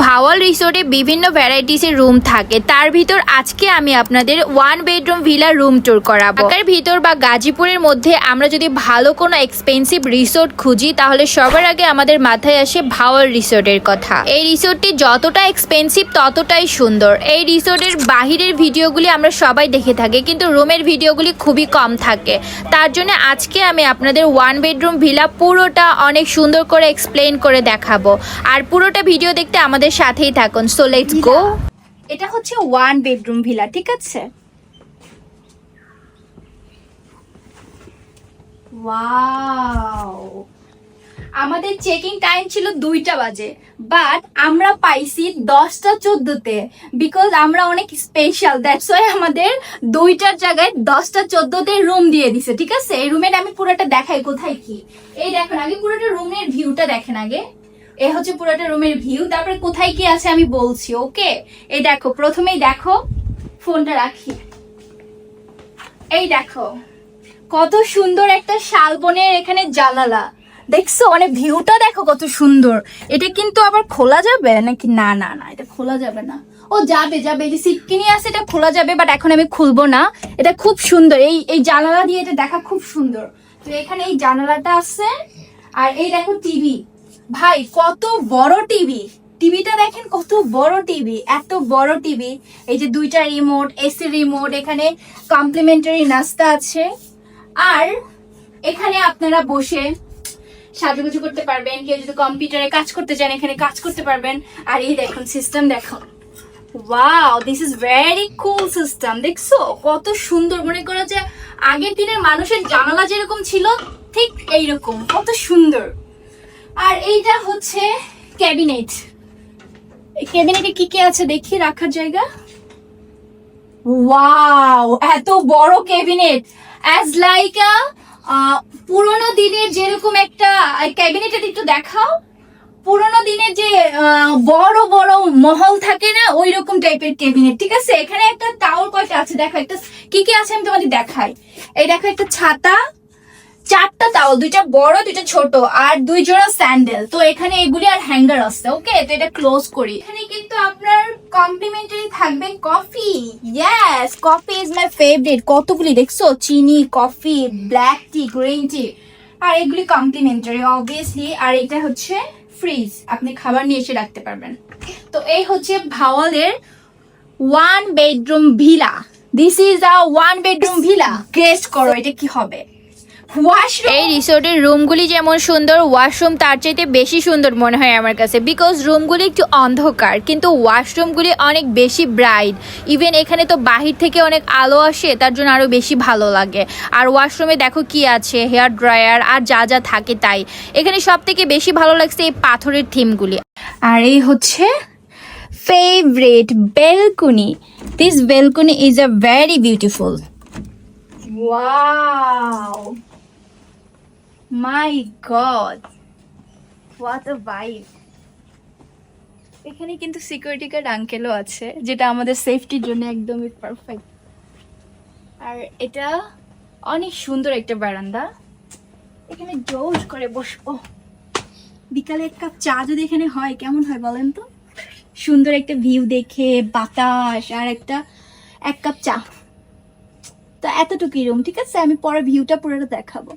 ভাওয়াল রিসোর্টে বিভিন্ন ভ্যারাইটিসের রুম থাকে। তার ভিতর আজকে আমি আপনাদের one bedroom villa room tour করাবো। ঢাকার ভিতর বা গাজীপুরের মধ্যে আমরা যদি ভালো কোনো এক্সপেন্সিভ রিসোর্ট খুঁজি, তাহলে সবার আগে আমাদের মাথায় আসে ভাওয়াল রিসোর্টের কথা। এই রিসোর্টটি যতটা এক্সপেন্সিভ ততটাই সুন্দর। এই রিসোর্টের বাহিরের ভিডিওগুলি আমরা সবাই দেখে থাকি, কিন্তু রুমের ভিডিওগুলি খুবই কম থাকে। তার জন্য আজকে আমি আপনাদের ওয়ান বেডরুম ভিলা পুরোটা অনেক সুন্দর করে এক্সপ্লেন করে দেখাবো। আর পুরোটা ভিডিও দেখতে আমাদের সাথেই থাকুন। সো লেটস গো এটা হচ্ছে ওয়ান বেডরুম ভিলা ঠিক আছে? আমাদের চেকিং টাইম ছিল দুইটা বাজে বাট আমরা পাইছি দশটা চোদ্দতে বিকজ আমরা অনেক স্পেশাল দ্যাটস ওয়াই আমাদের দুইটার জায়গায় দশটা চোদ্দতে রুম দিয়ে দিছে, ঠিক আছে? এই রুমের আমি পুরোটা দেখাই, কোথায় কি? এই দেখেন, আগে পুরোটা রুমের ভিউটা দেখেন আগে। এ হচ্ছে পুরোটা রুমের ভিউ, তারপরে কোথায় কি আছে আমি বলছি, ওকে? এই দেখো, প্রথমেই দেখো, ফোনটা রাখি। এই দেখো, কত সুন্দর একটা শালবনের এখানে জানালা। দেখছ মানে ভিউটা দেখো কত সুন্দর। এটা কিন্তু আবার খোলা যাবে নাকি? না না না, এটা খোলা যাবে না। ও যাবে যাবে, এই যে সিটকিনি আছে এটা খোলা যাবে বাট এখন আমি খুলবো না। এটা খুব সুন্দর, এই এই জানালা দিয়ে এটা দেখা খুব সুন্দর। তো এখানে এই জানালাটা আছে, আর এই দেখো টিভি। ভাই, কত বড় টিভি টিভিটা দেখেন কত বড় টিভি এত বড় টিভি এই যে দুইটা রিমোট এসি রিমোট এখানে কমপ্লিমেন্টারি নাস্তা আছে। আর এখানে আপনারা বসে সাজুগুজু করতে পারবেন, কেউ যদি কম্পিউটারে কাজ করতে চান, এখানে কাজ করতে পারবেন। আর এই দেখুন সিস্টেম দেখুন। Wow this is very cool system দেখছ? কত সুন্দর, মনে করো যে আগের দিনের মানুষের জানালা যেরকম ছিল, ঠিক এইরকম, কত সুন্দর। আর এইটা হচ্ছে ক্যাবিনেট। ক্যাবিনেটে কি কি আছে দেখি, রাখার জায়গা? ওয়াও, এত বড় ক্যাবিনেট। অ্যাজ লাইক আ, পুরোনো দিনের যেরকম একটা ক্যাবিনেটে একটু দেখাও, পুরোনো দিনের যে বড় বড় মহল থাকে না ওই রকম টাইপের ক্যাবিনেট, ঠিক আছে? এখানে একটা টাওয়ার কয়টা আছে? দেখো, একটা, কি কি আছে আমি তোমাদের দেখাই। এই দেখো, একটা ছাতা চারটা তাওয়াল দুইটা বড় দুইটা ছোট আর দুই জোড়া স্যান্ডেল তো এখানে এগুলি আর হ্যাঙ্গার আছে ওকে তো এটা ক্লোজ করি। এখানে কিন্তু আপনার কমপ্লিমেন্টারি থাকবে coffee yes coffee is my favourite কতগুলি দেখছ? চিনি coffee black tea green tea আর এগুলি কমপ্লিমেন্টারি অবভিয়াসলি আর এটা হচ্ছে ফ্রিজ আপনি খাবার নিয়ে এসে রাখতে পারবেন। তো এই হচ্ছে ভাওয়ালের one bedroom villa this is a one bedroom villa guest করো এটা কি হবে? এই রিসোর্টের রুমগুলি যেমন সুন্দর ওয়াশরুম তার চাইতে বেশি সুন্দর মনে হয় আমার কাছে। বিকজ রুমগুলি একটু অন্ধকার কিন্তু ওয়াশরুমগুলি অনেক বেশি ব্রাইট ইভেন এখানে তো বাহির থেকে অনেক আলো আসে তার জন্য আরও বেশি ভালো লাগে। আর ওয়াশরুমে দেখো কি আছে হেয়ার ড্রায়ার আর যা যা থাকে তাই। এখানে সব থেকে বেশি ভালো লাগছে এই পাথরের থিমগুলি। আর এই হচ্ছে favourite balcony this balcony is a very beautiful wow my god what a vibe এখানে কিন্তু সিকিউরিটি গার্ড আঙ্কেলও আছে, যেটা আমাদের সেফটির জন্য একদমই পারফেক্ট আর এটা অনেক সুন্দর একটা বারান্দা। এখানে জোশ করে বসবো বিকালে এক কাপ চা যদি এখানে হয়, কেমন হয় বলেন তো? সুন্দর একটা ভিউ দেখে, বাতাস আর একটা এক কাপ চা। তো এতটুকুই রুম ঠিক আছে? আমি পরে ভিউটা পুরোটা দেখাবো।